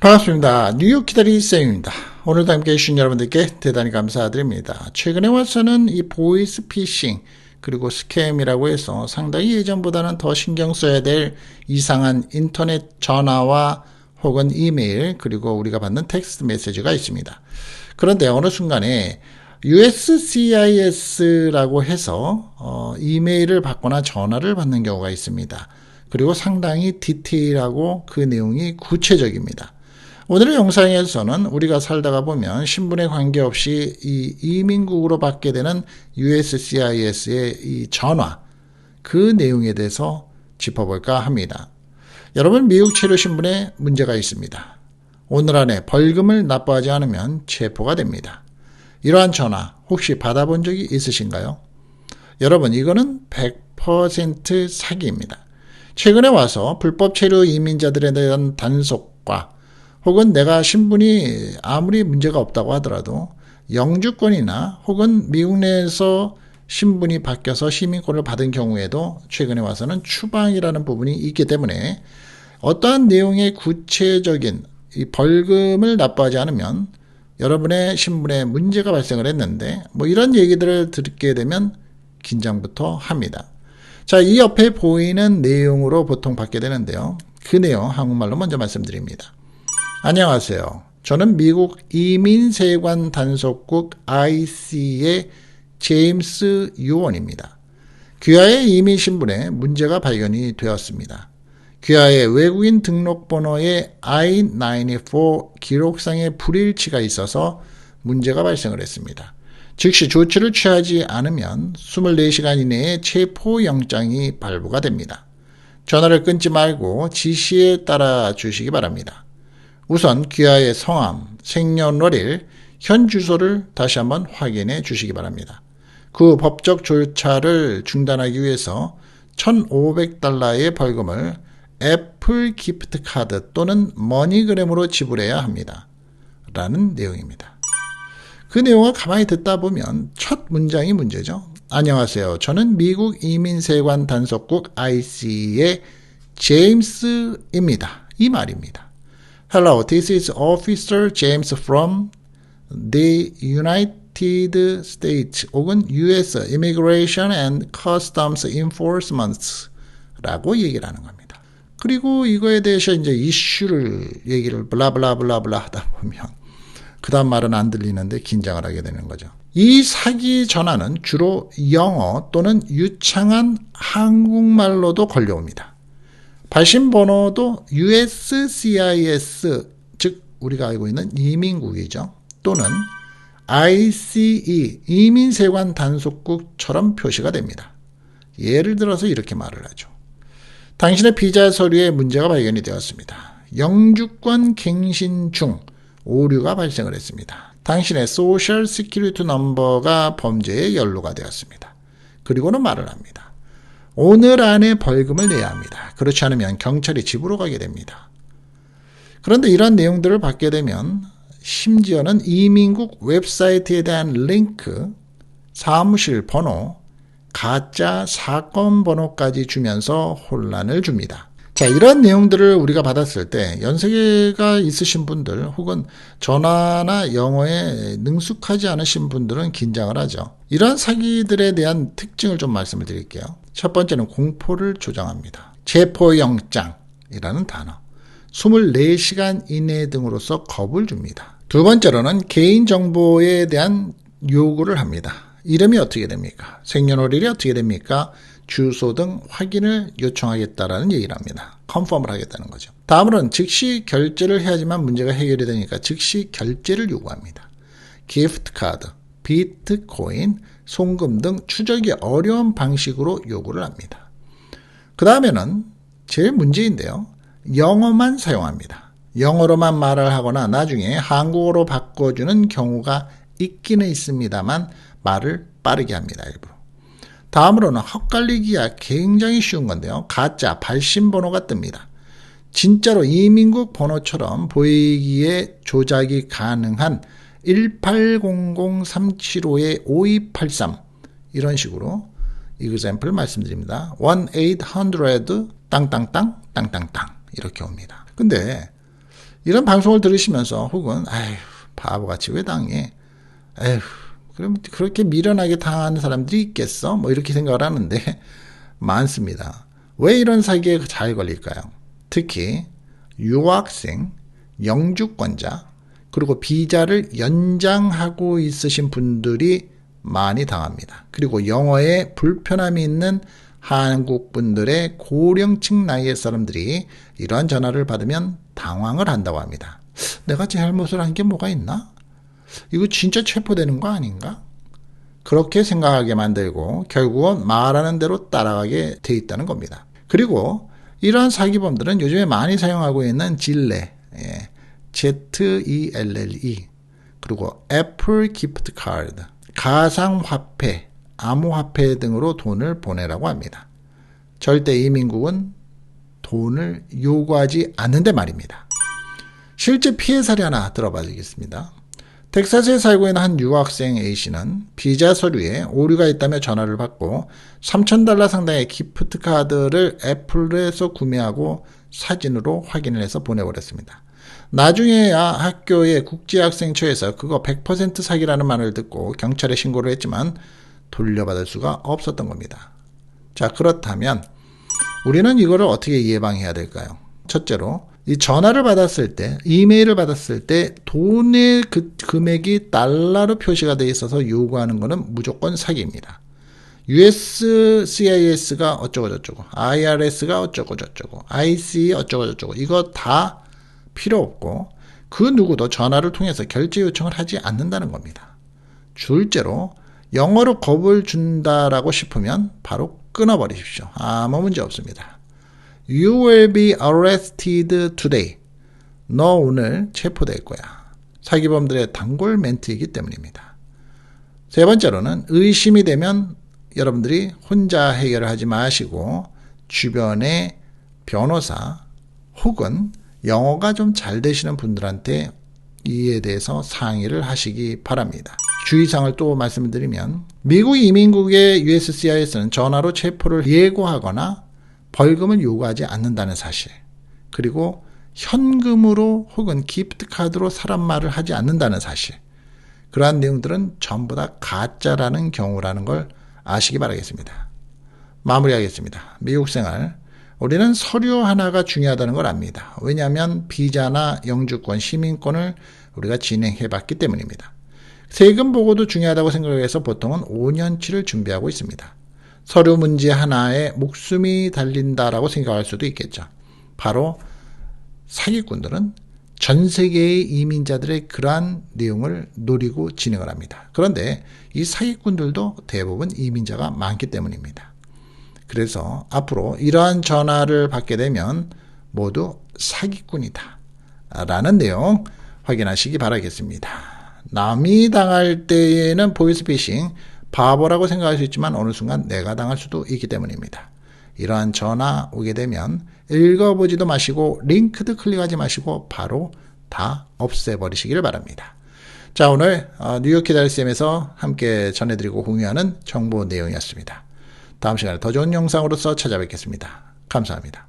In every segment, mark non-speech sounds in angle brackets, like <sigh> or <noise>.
반갑습니다. 뉴욕 기다리 쌤입니다. 오늘도 함께 해주신 여러분들께 대단히 감사드립니다. 최근에 와서는 이 보이스 피싱 그리고 스캠이라고 해서 상당히 예전보다는 더 신경 써야 될 이상한 인터넷 전화와 혹은 이메일 그리고 우리가 받는 텍스트 메시지가 있습니다. 그런데 어느 순간에 USCIS라고 해서 어, 이메일을 받거나 전화를 받는 경우가 있습니다. 그리고 상당히 디테일하고 그 내용이 구체적입니다. 오늘의 영상에서는 우리가 살다가 보면 신분에 관계없이 이 이민국으로 받게 되는 USCIS의 이 전화 그 내용에 대해서 짚어볼까 합니다. 여러분 미국 체류 신분에 문제가 있습니다. 오늘 안에 벌금을 납부하지 않으면 체포가 됩니다. 이러한 전화 혹시 받아본 적이 있으신가요? 여러분 이거는 100% 사기입니다. 최근에 와서 불법 체류 이민자들에 대한 단속과 혹은 내가 신분이 아무리 문제가 없다고 하더라도 영주권이나 혹은 미국 내에서 신분이 바뀌어서 시민권을 받은 경우에도 최근에 와서는 추방이라는 부분이 있기 때문에 어떠한 내용의 구체적인 이 벌금을 납부하지 않으면 여러분의 신분에 문제가 발생을 했는데 뭐 이런 얘기들을 듣게 되면 긴장부터 합니다. 자, 이 옆에 보이는 내용으로 보통 받게 되는데요. 그 내용 한국말로 먼저 말씀드립니다. 안녕하세요. 저는 미국 이민세관 단속국 IC의 제임스 요원입니다. 귀하의 이민 신분에 문제가 발견이 되었습니다. 귀하의 외국인 등록번호에 I-94 기록상의 불일치가 있어서 문제가 발생을 했습니다. 즉시 조치를 취하지 않으면 24시간 이내에 체포영장이 발부가 됩니다. 전화를 끊지 말고 지시에 따라 주시기 바랍니다. 우선 귀하의 성함, 생년월일, 현 주소를 다시 한번 확인해 주시기 바랍니다. 그 법적 절차를 중단하기 위해서 1,500달러의 벌금을 애플 기프트 카드 또는 머니그램으로 지불해야 합니다. 라는 내용입니다. 그 내용을 가만히 듣다 보면 첫 문장이 문제죠. 안녕하세요. 저는 미국 이민세관 단속국 IC의 제임스입니다. 이 말입니다. Hello, this is Officer James from the United States 혹은 US Immigration and Customs Enforcement 라고 얘기를 하는 겁니다. 그리고 이거에 대해서 이제 이슈를 얘기를 블라블라블라블라 하다 보면 그 다음 말은 안 들리는데 긴장을 하게 되는 거죠. 이 사기 전화는 주로 영어 또는 유창한 한국말로도 걸려옵니다. 발신 번호도 USCIS 즉 우리가 알고 있는 이민국이죠. 또는 ICE 이민세관 단속국처럼 표시가 됩니다. 예를 들어서 이렇게 말을 하죠. 당신의 비자 서류에 문제가 발견이 되었습니다. 영주권 갱신 중 오류가 발생을 했습니다. 당신의 소셜 시큐리티 넘버가 범죄에 연루가 되었습니다. 그리고는 말을 합니다. 오늘 안에 벌금을 내야 합니다. 그렇지 않으면 경찰이 집으로 가게 됩니다. 그런데 이런 내용들을 받게 되면 심지어는 이민국 웹사이트에 대한 링크, 사무실 번호, 가짜 사건 번호까지 주면서 혼란을 줍니다. 자, 이런 내용들을 우리가 받았을 때 연세계가 있으신 분들 혹은 전화나 영어에 능숙하지 않으신 분들은 긴장을 하죠. 이런 사기들에 대한 특징을 좀 말씀을 드릴게요. 첫 번째는 공포를 조장합니다. 체포영장이라는 단어. 24시간 이내 등으로서 겁을 줍니다. 두 번째로는 개인정보에 대한 요구를 합니다. 이름이 어떻게 됩니까? 생년월일이 어떻게 됩니까? 주소 등 확인을 요청하겠다라는 얘기를 합니다. 컨펌을 하겠다는 거죠. 다음으로는 즉시 결제를 해야지만 문제가 해결이 되니까 즉시 결제를 요구합니다. 기프트 카드, 비트코인, 송금 등 추적이 어려운 방식으로 요구를 합니다. 그 다음에는 제일 문제인데요. 영어만 사용합니다. 영어로만 말을 하거나 나중에 한국어로 바꿔주는 경우가 있기는 있습니다만 말을 빠르게 합니다. 일부러. 다음으로는 헛갈리기가 굉장히 쉬운 건데요. 가짜 발신 번호가 뜹니다. 진짜로 이민국 번호처럼 보이기에 조작이 가능한 1800-375-5283 이런 식으로 이그샘플 말씀드립니다. 1-800 땅땅땅 땅땅땅 이렇게 옵니다. 근데 이런 방송을 들으시면서 혹은 아휴 바보같이 왜 당해? 에휴 그럼 그렇게 미련하게 당하는 사람들이 있겠어? 뭐 이렇게 생각을 하는데 <laughs> 많습니다. 왜 이런 사기에 잘 걸릴까요? 특히 유학생, 영주권자, 그리고 비자를 연장하고 있으신 분들이 많이 당합니다. 그리고 영어에 불편함이 있는 한국 분들의 고령층 나이의 사람들이 이러한 전화를 받으면 당황을 한다고 합니다. 내가 잘못을 한 게 뭐가 있나? 이거 진짜 체포되는 거 아닌가? 그렇게 생각하게 만들고 결국은 말하는 대로 따라가게 돼 있다는 겁니다. 그리고 이러한 사기범들은 요즘에 많이 사용하고 있는 질레, 예, Z-E-L-L-E, 그리고 애플 기프트 카드, 가상화폐, 암호화폐 등으로 돈을 보내라고 합니다. 절대 이민국은 돈을 요구하지 않는데 말입니다. 실제 피해 사례 하나 들어봐 주겠습니다. 텍사스에 살고 있는 한 유학생 A씨는 비자 서류에 오류가 있다며 전화를 받고 3,000달러 상당의 기프트 카드를 애플에서 구매하고 사진으로 확인을 해서 보내버렸습니다. 나중에야 학교의 국제학생처에서 그거 100% 사기라는 말을 듣고 경찰에 신고를 했지만 돌려받을 수가 없었던 겁니다. 자, 그렇다면 우리는 이거를 어떻게 예방해야 될까요? 첫째로 이 전화를 받았을 때, 이메일을 받았을 때 돈의 그 금액이 달러로 표시가 되어 있어서 요구하는 것은 무조건 사기입니다. USCIS가 어쩌고 저쩌고, IRS가 어쩌고 저쩌고, IC 어쩌고 저쩌고, 이거 다 필요 없고, 그 누구도 전화를 통해서 결제 요청을 하지 않는다는 겁니다. 둘째로, 영어로 겁을 준다라고 싶으면 바로 끊어버리십시오. 아무 문제 없습니다. You will be arrested today. 너 오늘 체포될 거야. 사기범들의 단골 멘트이기 때문입니다. 세 번째로는 의심이 되면 여러분들이 혼자 해결을 하지 마시고 주변의 변호사 혹은 영어가 좀 잘 되시는 분들한테 이에 대해서 상의를 하시기 바랍니다. 주의사항을 또 말씀드리면 미국 이민국의 USCIS는 전화로 체포를 예고하거나 벌금을 요구하지 않는다는 사실. 그리고 현금으로 혹은 기프트 카드로 사람 말을 하지 않는다는 사실. 그러한 내용들은 전부 다 가짜라는 경우라는 걸 아시기 바라겠습니다. 마무리하겠습니다. 미국 생활. 우리는 서류 하나가 중요하다는 걸 압니다. 왜냐하면 비자나 영주권, 시민권을 우리가 진행해 봤기 때문입니다. 세금 보고도 중요하다고 생각해서 보통은 5년치를 준비하고 있습니다. 서류 문제 하나에 목숨이 달린다라고 생각할 수도 있겠죠. 바로 사기꾼들은 전 세계의 이민자들의 그러한 내용을 노리고 진행을 합니다. 그런데 이 사기꾼들도 대부분 이민자가 많기 때문입니다. 그래서 앞으로 이러한 전화를 받게 되면 모두 사기꾼이다. 라는 내용 확인하시기 바라겠습니다. 남이 당할 때에는 보이스피싱, 바보라고 생각할 수 있지만 어느 순간 내가 당할 수도 있기 때문입니다. 이러한 전화 오게 되면 읽어보지도 마시고 링크도 클릭하지 마시고 바로 다 없애버리시기를 바랍니다. 자 오늘 어, 뉴욕 기다리쌤에서 함께 전해드리고 공유하는 정보 내용이었습니다. 다음 시간에 더 좋은 영상으로서 찾아뵙겠습니다. 감사합니다.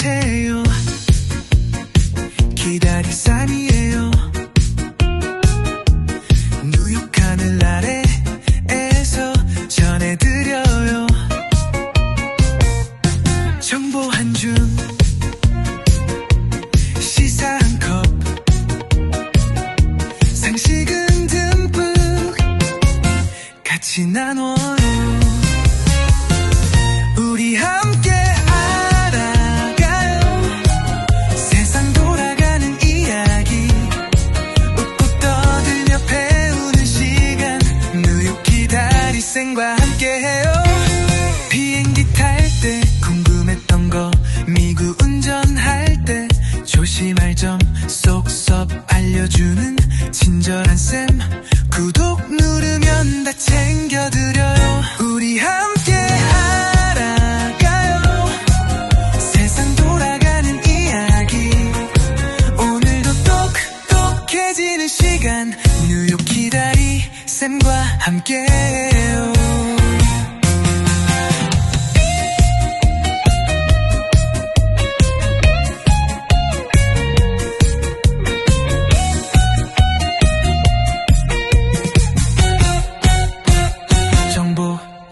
안녕 함께해요. 비행기 탈 때 궁금했던 거 미국 운전할 때 조심할 점 쏙쏙 알려주는 친절한 쌤. 구독 누르면 다 챙겨드려요. 우리 함께 알아가요. 세상 돌아가는 이야기. 오늘도 똑똑해지 쌤과 함께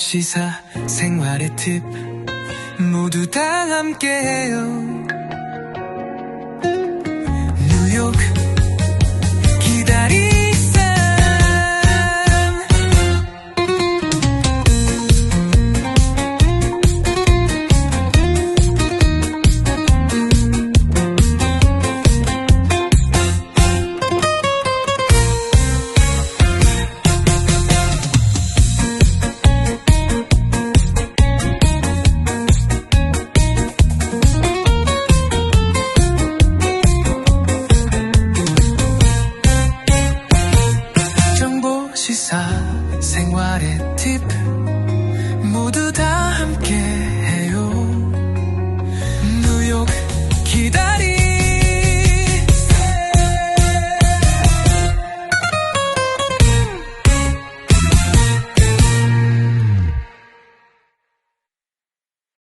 시사, 생활의 팁 모두 다 함께해요 시사 생활의 팁 모두 다 함께 해요. 뉴욕 기다리